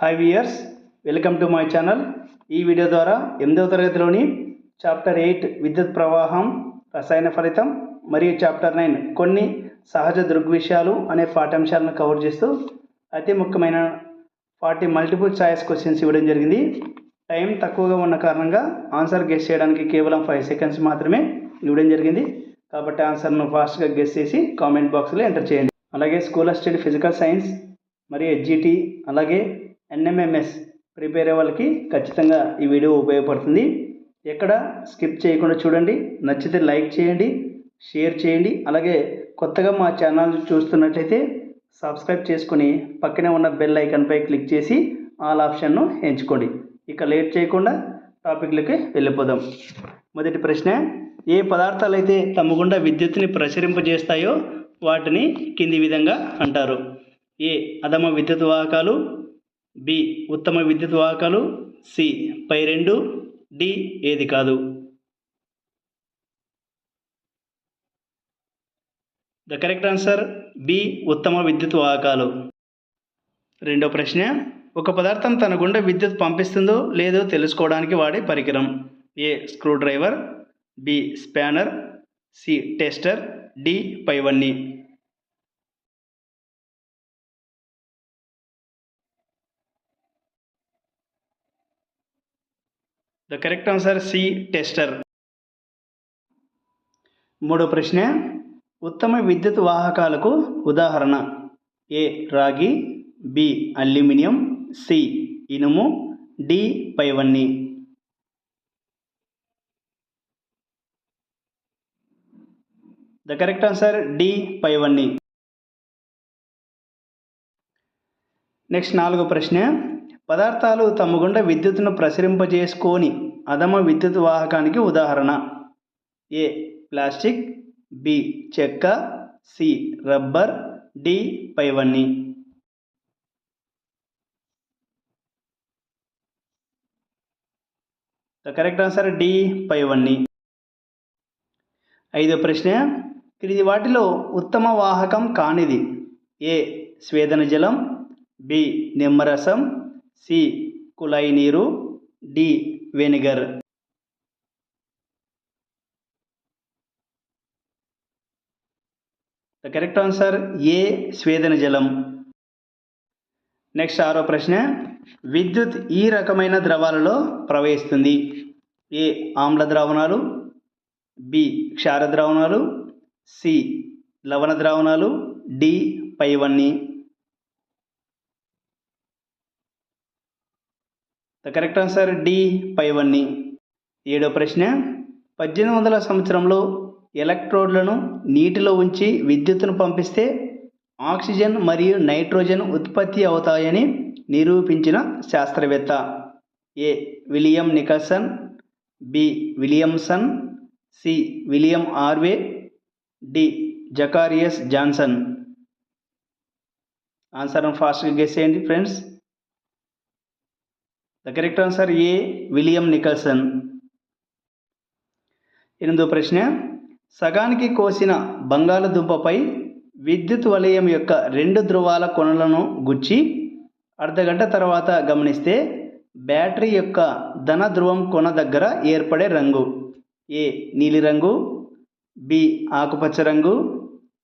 Hi viewers welcome to my channel ఈ video ద్వారా ఎనిమిదవ తరగతిలోని చాప్టర్ ఎయిట్ విద్యుత్ ప్రవాహం రసాయన ఫలితం మరియు చాప్టర్ నైన్ కొన్ని సహజ దృగ్విషయాలు అనే పాఠ్యాంశాలను కవర్ చేస్తూ అతి ముఖ్యమైన ఫార్టీ మల్టిపుల్ ఛాయిస్ క్వశ్చన్స్ ఇవ్వడం జరిగింది. టైం తక్కువగా ఉన్న కారణంగా ఆన్సర్ గెస్ చేయడానికి కేవలం ఫైవ్ సెకండ్స్ మాత్రమే ఇవ్వడం జరిగింది. కాబట్టి ఆన్సర్ను ఫాస్ట్గా గెస్ చేసి కామెంట్ బాక్స్లో ఎంటర్ చేయండి. అలాగే స్కూల్ స్టడీ ఫిజికల్ సైన్స్ మరియు హెచ్జిటి అలాగే ఎన్ఎంఎంఎస్ ప్రిపేర్ అయ్యే వాళ్ళకి ఖచ్చితంగా ఈ వీడియో ఉపయోగపడుతుంది. ఎక్కడ స్కిప్ చేయకుండా చూడండి. నచ్చితే లైక్ చేయండి షేర్ చేయండి. అలాగే కొత్తగా మా ఛానల్ చూస్తున్నట్లయితే సబ్స్క్రైబ్ చేసుకుని పక్కనే ఉన్న బెల్ ఐకన్పై క్లిక్ చేసి ఆల్ ఆప్షన్ను ఎంచుకోండి. ఇక లేట్ చేయకుండా టాపిక్లకి వెళ్ళిపోదాం. మొదటి ప్రశ్న ఏ పదార్థాలు అయితే తమ గుండా విద్యుత్తుని ప్రసరింపజేస్తాయో వాటిని కింది విధంగా అంటారు. ఏ అధమ విద్యుత్ వాహకాలు బి ఉత్తమ విద్యుత్ వాహకాలు సి పై రెండు డి ఏది కాదు. ద కరెక్ట్ ఆన్సర్ బి ఉత్తమ విద్యుత్ వాహకాలు. రెండో ప్రశ్న ఒక పదార్థం తన గుండె విద్యుత్ పంపిస్తుందో లేదో తెలుసుకోవడానికి వాడే పరికరం. A screwdriver B spanner C tester D పైవన్నీ. The correct answer C tester మూడో ప్రశ్న ఉత్తమ విద్యుత్ వాహకాలకు ఉదాహరణ. ఏ రాగి బి అల్యూమినియం సి ఇనుము డి పైవన్నీ. ద కరెక్ట్ ఆన్సర్ డి పైవన్నీ. నెక్స్ట్ నాలుగో ప్రశ్న పదార్థాలు తమ గుండా విద్యుత్తును ప్రసరింపజేసుకోని అధమ విద్యుత్ వాహకానికి ఉదాహరణ. ఏ. Plastic B. చెక్క సి. Rubber D. పైవన్నీ. The correct answer D. పైవన్నీ. ఐదో ప్రశ్న. క్రింది వాటిలో ఉత్తమ వాహకం కానిది. ఏ. స్వేదన జలం బి. నిమ్మరసం సి కుళాయి నీరు D vinegar. The correct answer A స్వేదన జలం నెక్స్ట్ ఆరో ప్రశ్న విద్యుత్ ఈ రకమైన ద్రవాలలో ప్రవహిస్తుంది. ఏ ఆమ్ల ద్రావణాలు బి క్షార ద్రావణాలు సి లవణ ద్రావణాలు డి పైవన్నీ. ద కరెక్ట్ ఆన్సర్ డి పైవన్నీ. ఏడో ప్రశ్న పద్దెనిమిది వందల సంవత్సరంలో ఎలక్ట్రోడ్లను నీటిలో ఉంచి విద్యుత్తును పంపిస్తే ఆక్సిజన్ మరియు నైట్రోజన్ ఉత్పత్తి అవుతాయని నిరూపించిన శాస్త్రవేత్త. A. William Nicholson B. Williamson C. William Harvey D. Zacharias Johnson. ఆన్సర్ను ఫాస్ట్గా గెస్ చేయండి friends. The correct answer A William Nicholson ఎనిమిదో ప్రశ్న సగానికి కోసిన బంగాళదుంపపై విద్యుత్ వలయం యొక్క రెండు ధ్రువాల కొనలను గుచ్చి అర్ధగంట తర్వాత గమనిస్తే బ్యాటరీ యొక్క ధన ధ్రువం కొన దగ్గర ఏర్పడే రంగు. ఏ నీలిరంగు బి ఆకుపచ్చ రంగు.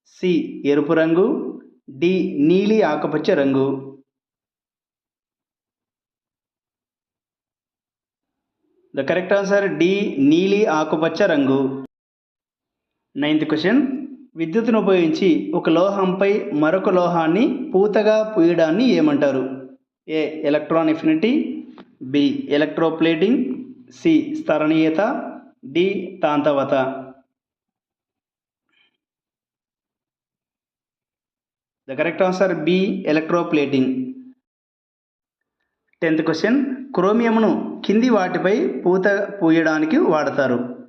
సి ఎరుపు రంగు. డి నీలి ఆకుపచ్చ రంగు. ద కరెక్ట్ ఆన్సర్ డి నీలి ఆకుపచ్చ రంగు. నైన్త్ క్వశ్చన్ విద్యుత్తును ఉపయోగించి ఒక లోహంపై మరొక లోహాన్ని పూతగా పూయడాన్ని ఏమంటారు? A electron affinity B electroplating C స్థరణీయత. D తాంతవత. The correct answer B electroplating tenth question క్రోమియంను కింది వాటిపై పూత పూయడానికి వాడతారు.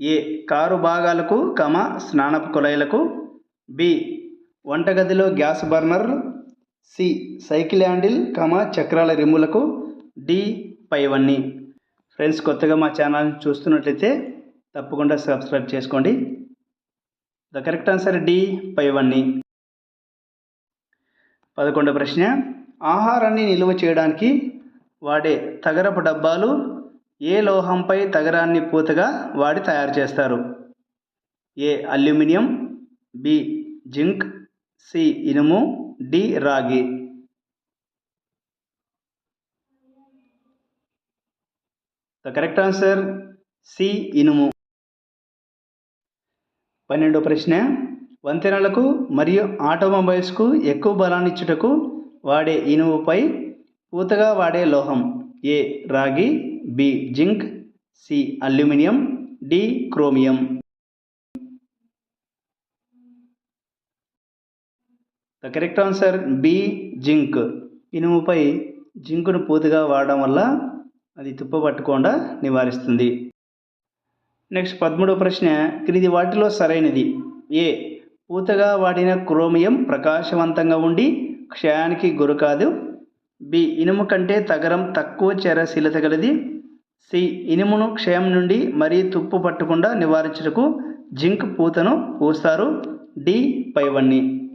ఏ. కారు భాగాలకు కమ. స్నానపు కుళాయిలకు బి. వంటగదిలో gas burner. C. Cycle handle comma. చక్రాల రిమ్ములకు. డి. పైవన్నీ. ఫ్రెండ్స్ కొత్తగా మా ఛానల్ చూస్తున్నట్లయితే తప్పకుండా సబ్స్క్రైబ్ చేసుకోండి. The correct answer D. పైవన్నీ. పదకొండవ ప్రశ్న. ఆహారాన్ని నిల్వ చేయడానికి వాడే తగరపు డబ్బాలు ఏ లోహంపై తగరాన్ని పూతగా వాడి తయారు చేస్తారు? A aluminium B zinc C ఇనుము డి రాగి. ద కరెక్ట్ ఆన్సర్ సి ఇనుము. పన్నెండో ప్రశ్న. వంతెనలకు మరియు ఆటోమొబైల్స్కు ఎక్కువ బలాన్ని ఇచ్చుటకు వాడే ఇనుముపై పూతగా వాడే లోహం ఏ రాగి B zinc C aluminium D chromium. The correct answer B zinc. ఇనుముపై జింకును పూతగా వాడడం వల్ల అది తుప్ప పట్టకుండా నివారిస్తుంది. నెక్స్ట్ పదమూడవ ప్రశ్న క్రింది వాటిలో సరైనది. ఏ పూతగా వాడిన క్రోమియం ప్రకాశవంతంగా ఉండి క్షయానికి గురికాదు బి ఇనుము కంటే తగరం తక్కువ చేరశీలత గలది. సి ఇనుమును క్షయం నుండి మరీ తుప్పు పట్టకుండా నివారించుటకు జింక్ పూతను పూస్తారు. డి పైవన్నీ.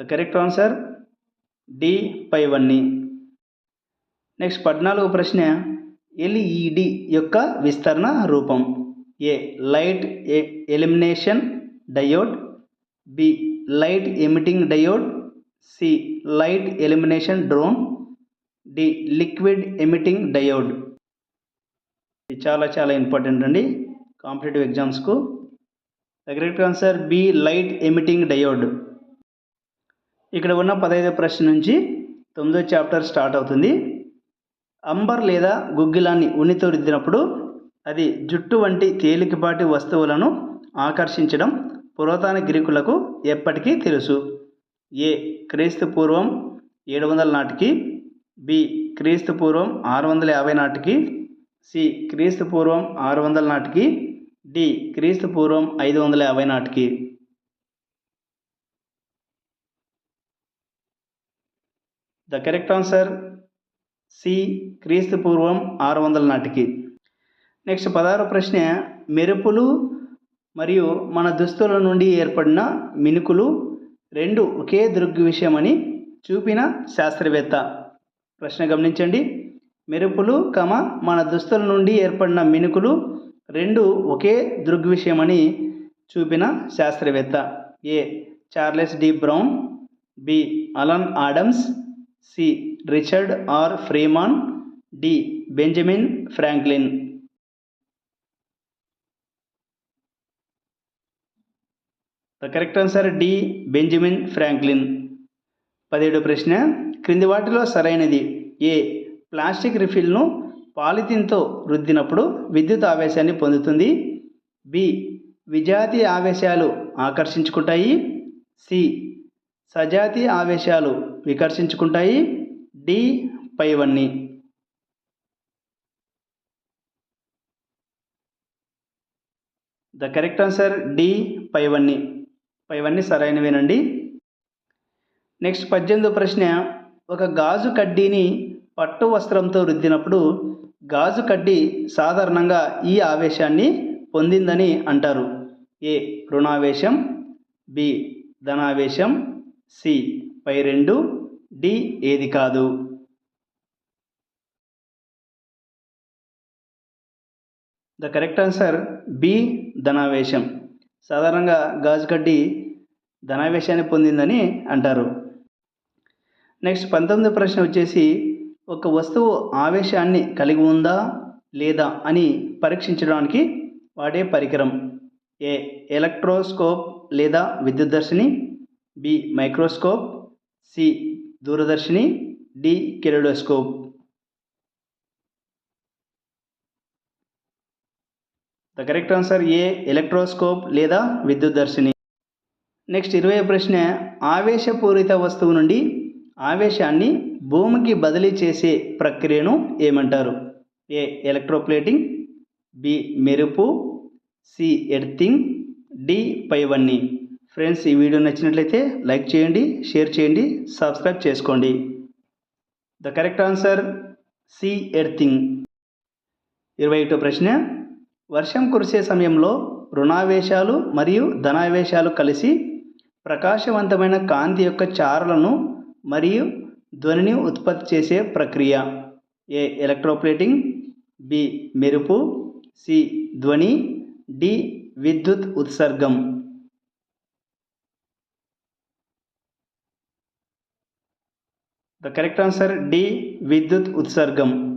The correct answer? డి పైవన్నీ. నెక్స్ట్ పద్నాలుగు ప్రశ్న. ఎల్ఈడి యొక్క విస్తరణ రూపం. A light elimination diode. B light emitting diode C light elimination drone D liquid emitting diode ఇది చాలా చాలా ఇంపార్టెంట్ అండి. Competitive ఎగ్జామ్స్కు the correct answer B light emitting diode ఇక్కడ ఉన్న పదహైదో ప్రశ్న నుంచి తొమ్మిదో చాప్టర్ స్టార్ట్ అవుతుంది. అంబర్ లేదా గుగ్గిలాన్ని ఉన్నితో రుద్దినప్పుడు అది జుట్టు వంటి తేలికపాటి వస్తువులను ఆకర్షించడం పురాతన గ్రీకులకు ఎప్పటికీ తెలుసు. ఏ. క్రీస్తు పూర్వం ఏడు వందల నాటికి బి. క్రీస్తు పూర్వం ఆరు వందల యాభై నాటికి సి. క్రీస్తు పూర్వం ఆరు వందల నాటికి డి. క్రీస్తు పూర్వం ఐదు వందల యాభై నాటికి. The correct answer? సి. క్రీస్తు పూర్వం ఆరు వందల నాటికి. నెక్స్ట్ పదహారు ప్రశ్న మెరుపులు మరియు మన దుస్తుల నుండి ఏర్పడిన మినుకులు రెండు ఒకే దృగ్విషయమని చూపిన శాస్త్రవేత్త. ప్రశ్న గమనించండి. మెరుపులు కమ మన దుస్తుల నుండి ఏర్పడిన మినుకులు రెండు ఒకే దృగ్విషయమని చూపిన శాస్త్రవేత్త. A. Charles D. Brown. B. Alan Adams. C. Richard R Freeman. D. Benjamin Franklin. The correct answer D Benjamin Franklin పదిహేడు ప్రశ్న క్రింది వాటిలో సరైనది. ఏ ప్లాస్టిక్ రిఫిల్ను పాలిథిన్తో రుద్దినప్పుడు విద్యుత్ ఆవేశాన్ని పొందుతుంది. బి విజాతి ఆవేశాలు ఆకర్షించుకుంటాయి. సి సజాతి ఆవేశాలు వికర్షించుకుంటాయి. డి పైవన్నీ. ద కరెక్ట్ ఆన్సర్ డి పైవన్నీ. ఇవన్నీ సరైనవేనండి. నెక్స్ట్ పద్దెనిమిదో ప్రశ్న ఒక గాజు కడ్డీని పట్టు వస్త్రంతో రుద్దినప్పుడు గాజు కడ్డీ సాధారణంగా ఈ ఆవేశాన్ని పొందిందని అంటారు. ఏ రుణావేశం బి ధనావేశం సి పై రెండు డి ఏది కాదు. ద కరెక్ట్ ఆన్సర్ బి ధనావేశం. సాధారణంగా గాజు కడ్డి ధనావేశాన్ని పొందిందని అంటారు. నెక్స్ట్ పంతొమ్మిది ప్రశ్న వచ్చేసి ఒక వస్తువు ఆవేశాన్ని కలిగి ఉందా లేదా అని పరీక్షించడానికి వాడే పరికరం ఏ ఎలక్ట్రోస్కోప్ లేదా విద్యుద్దర్శిని B microscope C దూరదర్శిని D kaleidoscope. The correct answer A electroscope లేదా విద్యుద్దర్శిని నెక్స్ట్ ఇరవై ప్రశ్న ఆవేశపూరిత వస్తువు నుండి ఆవేశాన్ని భూమికి బదిలీ చేసే ప్రక్రియను ఏమంటారు? ఏ ఎలక్ట్రోప్లేటింగ్ బి మెరుపు సి ఎర్థింగ్ డి పైవన్నీ. ఫ్రెండ్స్ ఈ వీడియో నచ్చినట్లయితే లైక్ చేయండి షేర్ చేయండి సబ్స్క్రైబ్ చేసుకోండి. The correct answer C earthing ఇరవై ఒకటో ప్రశ్న వర్షం కురిసే సమయంలో రుణావేశాలు మరియు ధనావేశాలు కలిసి ప్రకాశవంతమైన కాంతి యొక్క చారలను మరియు ధ్వనిని ఉత్పత్తి చేసే ప్రక్రియ. ఏ. Electroplating B. మెరుపు సి. ధ్వని డి. విద్యుత్ ఉత్సర్గం. The correct answer D. విద్యుత్ ఉత్సర్గం.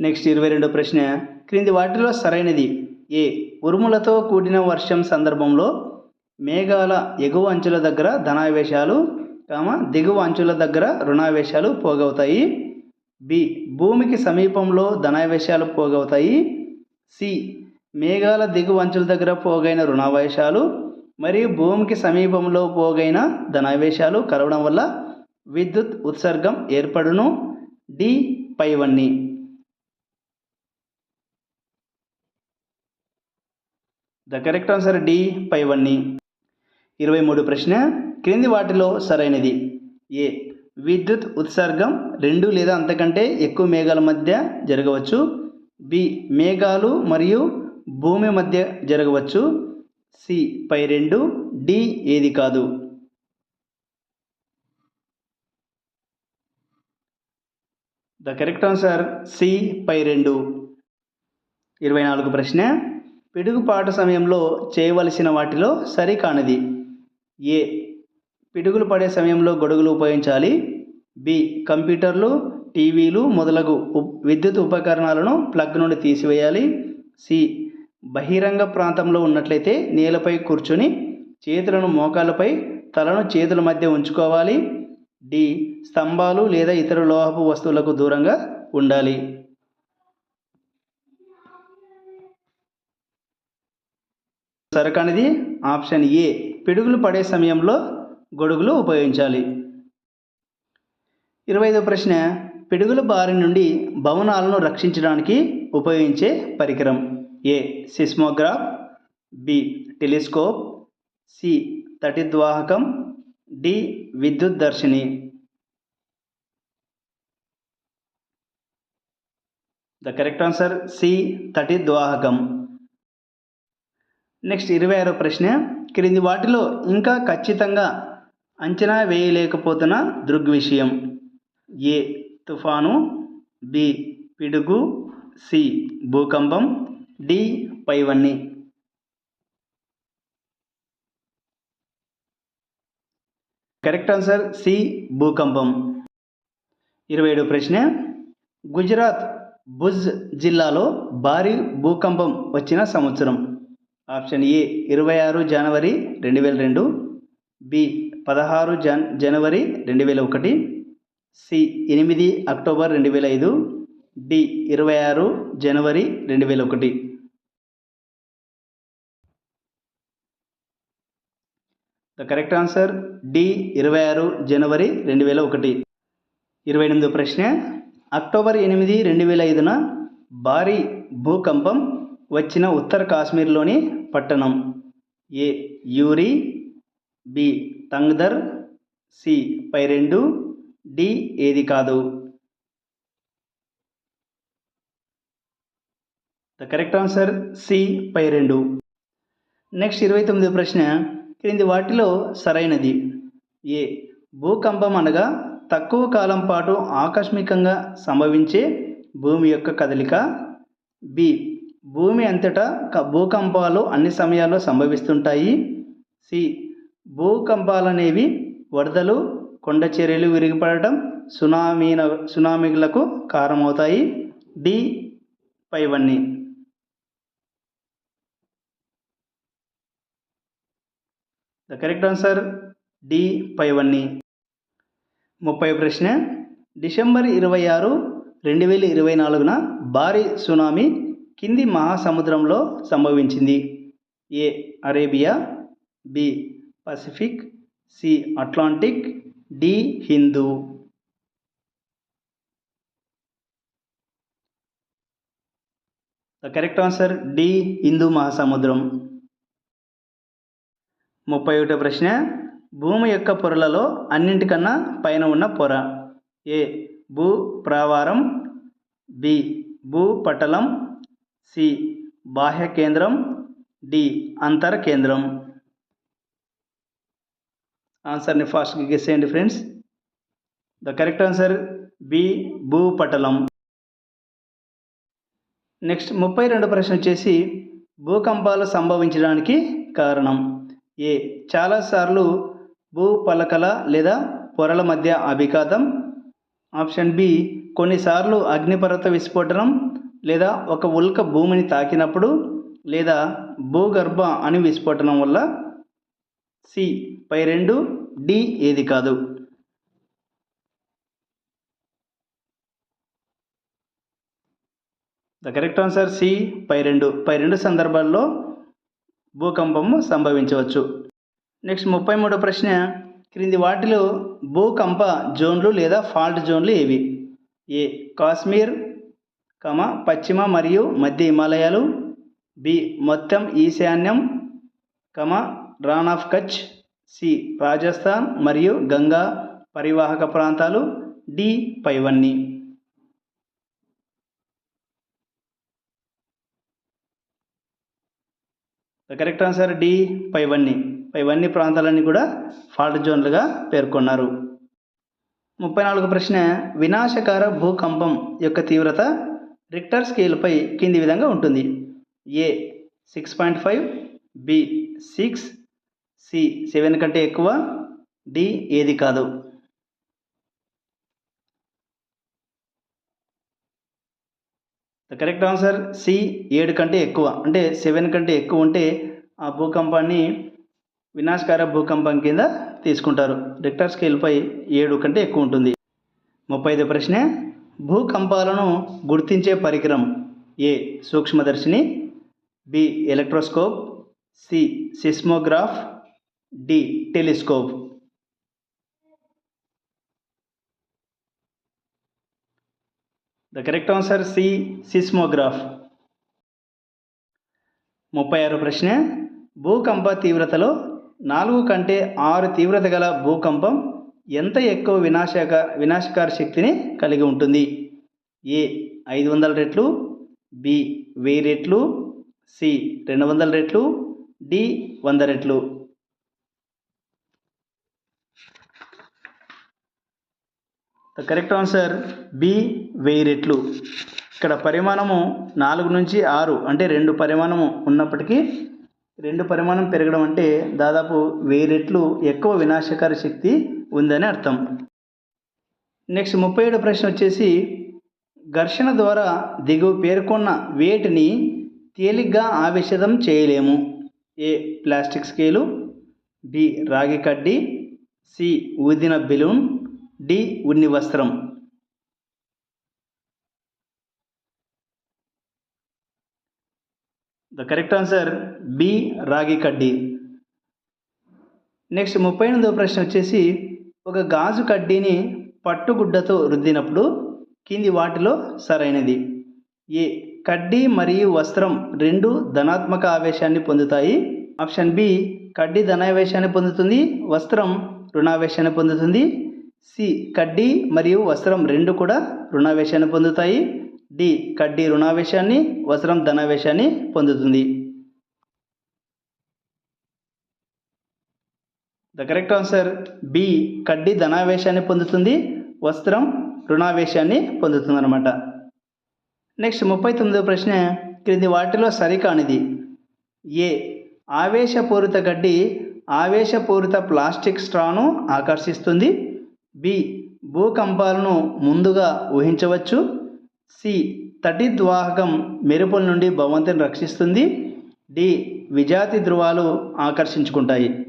నెక్స్ట్ ఇరవై రెండో ప్రశ్న. క్రింది వాటిలో సరైనది. ఏ. ఉరుములతో కూడిన వర్షం సందర్భంలో మేఘాల ఎగువ అంచుల దగ్గర ధనావేశాలు కామ దిగువ అంచుల దగ్గర రుణావేశాలు పోగవుతాయి. బి. భూమికి సమీపంలో ధనావేశాలు పోగవుతాయి. సి. మేఘాల దిగువ అంచుల దగ్గర పోగైన రుణావేశాలు మరియు భూమికి సమీపంలో పోగైన ధనావేశాలు కలవడం వల్ల విద్యుత్ ఉత్సర్గం ఏర్పడును. డి. పైవన్నీ. ద కరెక్ట్ ఆన్సర్ డి పైవన్నీ ఇరవై మూడు ప్రశ్న క్రింది వాటిలో సరైనది. ఏ. విద్యుత్ ఉత్సర్గం రెండు లేదా అంతకంటే ఎక్కువ మేఘాల మధ్య జరగవచ్చు. బి. మేఘాలు మరియు భూమి మధ్య జరగవచ్చు. సి. పై రెండు డి ఏది కాదు. ద కరెక్ట్ ఆన్సర్ సి పై రెండు. ఇరవై నాలుగు ప్రశ్న పిడుగుపాటు సమయంలో చేయవలసిన వాటిలో సరికానిది. ఏ. పిడుగులు పడే సమయంలో గొడుగులు ఉపయోగించాలి. బి. కంప్యూటర్లు టీవీలు మొదలగు ఉప్- విద్యుత్ ఉపకరణాలను ప్లగ్ నుండి తీసివేయాలి. సి. బహిరంగ ప్రాంతంలో ఉన్నట్లయితే నేలపై కూర్చొని చేతులను మోకాళ్ళపై తలను చేతుల మధ్య ఉంచుకోవాలి. డి. స్తంభాలు లేదా ఇతర లోహపు వస్తువులకు దూరంగా ఉండాలి. సరకానిది ఆప్షన్ ఏ. పిడుగులు పడే సమయంలో గొడుగులు ఉపయోగించాలి. ఇరవై ఐదో ప్రశ్న. పిడుగుల బారి నుండి భవనాలను రక్షించడానికి ఉపయోగించే పరికరం A. Seismograph B. Telescope C. తటిద్వాహకం D. విద్యుత్ దర్శిని. The correct answer C. తటిద్వాహకం. Next ఇరవై ఆరో ప్రశ్న. క్రింది వాటిలో ఇంకా ఖచ్చితంగా అంచనా వేయలేకపోతున్న దృగ్విషయం ఏ. తుఫాను. బి. పిడుగు. సి. భూకంపం. డి. పైవన్నీ. Correct answer C. భూకంపం. ఇరవై ఏడు ప్రశ్న. గుజరాత్ భుజ్ జిల్లాలో భారీ భూకంపం వచ్చిన సంవత్సరం. ఆప్షన్ ఏ ఇరవై ఆరు జనవరి రెండు వేల రెండు బి పదహారు జన్ జనవరి రెండు వేల ఒకటి సి ఎనిమిది అక్టోబర్ రెండు వేల ఐదు డి ఇరవై ఆరు జనవరి రెండు వేల ఒకటి. ద కరెక్ట్ ఆన్సర్ డి ఇరవై ఆరు జనవరి రెండు వేల ఒకటి. ఇరవై ఎనిమిదో ప్రశ్న అక్టోబర్ ఎనిమిది రెండు వేల ఐదున భారీ భూకంపం వచ్చిన ఉత్తర కాశ్మీర్లోని పట్టణం. A Uri B Tangdhar C పై రెండు డి ఏది కాదు. ద కరెక్ట్ ఆన్సర్ సి పై రెండు నెక్స్ట్ ఇరవై తొమ్మిది ప్రశ్న క్రింది వాటిలో సరైనది. ఏ భూకంపం అనగా తక్కువ కాలం పాటు ఆకస్మికంగా సంభవించే భూమి యొక్క కదలిక. బి భూమి అంతటా క- భూకంపాలు అన్ని సమయాల్లో సంభవిస్తుంటాయి. సి. భూకంపాలనేవి వరదలు కొండ చర్యలు విరిగిపడటం సునామీన సునామీలకు కారణమవుతాయి. డి. పైవన్నీ. The correct answer D. పైవన్నీ. ముప్పై ప్రశ్న. డిసెంబర్ ఇరవై ఆరు రెండు వేల ఇరవై నాలుగున భారీ సునామీ కింది మహాసముద్రంలో సంభవించింది. A Arabia B Pacific C Atlantic D Hindu. The correct answer D Hindu మహాసముద్రం. ముప్పై ఒకటో ప్రశ్న భూమి యొక్క పొరలలో అన్నింటికన్నా పైన ఉన్న పొర. ఏ భూ ప్రావారం. B భూపటలం C. బాహ్య కేంద్రం డి. అంతర కేంద్రం. ఆన్సర్ని ఫాస్ట్గా గెస్ చేయండి friends the correct answer B భూపటలం. Next ముప్పై రెండు ప్రశ్న వచ్చేసి భూకంపాలు సంభవించడానికి కారణం. ఏ చాలాసార్లు భూపలకల లేదా పొరల మధ్య అభిఘాతం. ఆప్షన్ బి కొన్నిసార్లు అగ్నిపర్వత విస్ఫోటనం. లేదా ఒక ఉల్క భూమిని తాకినప్పుడు లేదా భూగర్భ అణు విస్ఫోటనం వల్ల సి పై రెండు డి ఏది కాదు. ద కరెక్ట్ ఆన్సర్ సి పై రెండు. పై రెండు సందర్భాల్లో భూకంపము సంభవించవచ్చు. నెక్స్ట్ ముప్పై మూడో ప్రశ్న. క్రింది వాటిలో భూకంప జోన్లు లేదా ఫాల్ట్ జోన్లు ఏవి? ఏ కాశ్మీర్ కమ పశ్చిమ మరియు మధ్య హిమాలయాలు. బి మొత్తం ఈశాన్యం. Comma Rann of Kutch. C Rajasthan మరియు గంగా పరివాహక ప్రాంతాలు. డి పైవన్నీ. ద కరెక్ట్ ఆన్సర్ డి పైవన్నీ. పైవన్నీ ప్రాంతాలన్నీ కూడా ఫాల్ట్ జోన్లుగా పేర్కొన్నారు. ముప్పై నాలుగు ప్రశ్న వినాశకార భూకంపం యొక్క తీవ్రత రిక్టర్ స్కేల్పై కింది విధంగా ఉంటుంది. A six point five B six C seven కంటే ఎక్కువ డి ఏది కాదు. ద కరెక్ట్ ఆన్సర్ సి ఏడు కంటే ఎక్కువ అంటే సెవెన్ కంటే ఎక్కువ ఉంటే ఆ భూకంపాన్ని వినాశకార భూకంపం కింద తీసుకుంటారు. రిక్టర్ స్కేల్పై ఏడు కంటే ఎక్కువ ఉంటుంది. ముప్పై ఐదు ప్రశ్న భూకంపాలను గుర్తించే పరికరం A? సూక్ష్మదర్శిని. B. Electroscope. C. Seismograph. D. Telescope. The correct answer C. Seismograph. ముప్పై ఆరు ప్రశ్న. భూకంప తీవ్రతలో నాలుగు కంటే ఆరు తీవ్రత గల భూకంపం ఎంత ఎక్కువ వినాశక వినాశకార శక్తిని కలిగి ఉంటుంది? ఏ ఐదు వందల రెట్లు బి వెయ్యి రెట్లు సి రెండు వందల రెట్లు డి వంద రెట్లు. ద కరెక్ట్ ఆన్సర్ బి వెయ్యి రెట్లు. ఇక్కడ పరిమాణము నాలుగు నుంచి ఆరు అంటే రెండు పరిమాణము ఉన్నప్పటికీ రెండు పరిమాణం పెరగడం అంటే దాదాపు వెయ్యి రెట్లు ఎక్కువ వినాశకార శక్తి ఉందని అర్థం. నెక్స్ట్ ముప్పై ఏడు ప్రశ్న వచ్చేసి ఘర్షణ ద్వారా దిగువ పేర్కొన్న వేటిని తేలిగ్గా ఆవేశం చేయలేము? ఏ ప్లాస్టిక్ స్కేలు బి రాగి కడ్డీ సి ఊదిన బెలూన్ డి ఉన్ని వస్త్రం. ద కరెక్ట్ ఆన్సర్ బి రాగి కడ్డీ. నెక్స్ట్ ముప్పై ఎనిమిదో ప్రశ్న వచ్చేసి ఒక గాజు కడ్డీని పట్టుగుడ్డతో రుద్దినప్పుడు కింది వాటిలో సరైనది. ఏ కడ్డీ మరియు వస్త్రం రెండు ధనాత్మక ఆవేశాన్ని పొందుతాయి. ఆప్షన్ బి కడ్డీ ధనావేశాన్ని పొందుతుంది వస్త్రం రుణావేశాన్ని పొందుతుంది. సి కడ్డీ మరియు వస్త్రం రెండు కూడా రుణావేశాన్ని పొందుతాయి. డి కడ్డీ రుణావేశాన్ని వస్త్రం ధనావేశాన్ని పొందుతుంది. ద కరెక్ట్ ఆన్సర్ బి కడ్డీ ధనావేశాన్ని పొందుతుంది వస్త్రం రుణావేశాన్ని పొందుతుంది అనమాట నెక్స్ట్ ముప్పై తొమ్మిదో ప్రశ్న క్రింది వాటిలో సరికానిది. ఏ ఆవేశపూరిత గడ్డి ఆవేశపూరిత ప్లాస్టిక్ స్ట్రాను ఆకర్షిస్తుంది. బి భూకంపాలను ముందుగా ఊహించవచ్చు. సి తటిద్వాహకం మెరుపుల నుండి భవంతిని రక్షిస్తుంది. డి విజాతి ధృవాలు ఆకర్షించుకుంటాయి.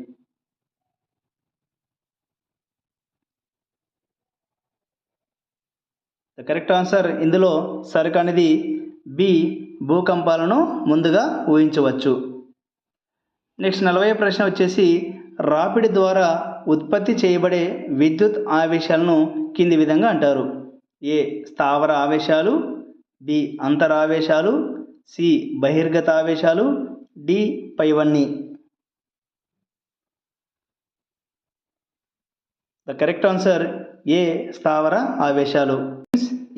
ద కరెక్ట్ ఆన్సర్ ఇందులో సరికానిది బి భూకంపాలను ముందుగా ఊహించవచ్చు. నెక్స్ట్ నలభై ప్రశ్న వచ్చేసి రాపిడి ద్వారా ఉత్పత్తి చేయబడే విద్యుత్ ఆవేశాలను కింది విధంగా అంటారు. ఏ స్థావర ఆవేశాలు బి అంతరావేశాలు సి బహిర్గత ఆవేశాలు డి పైవన్నీ. ద కరెక్ట్ ఆన్సర్ ఏ స్థావర ఆవేశాలు.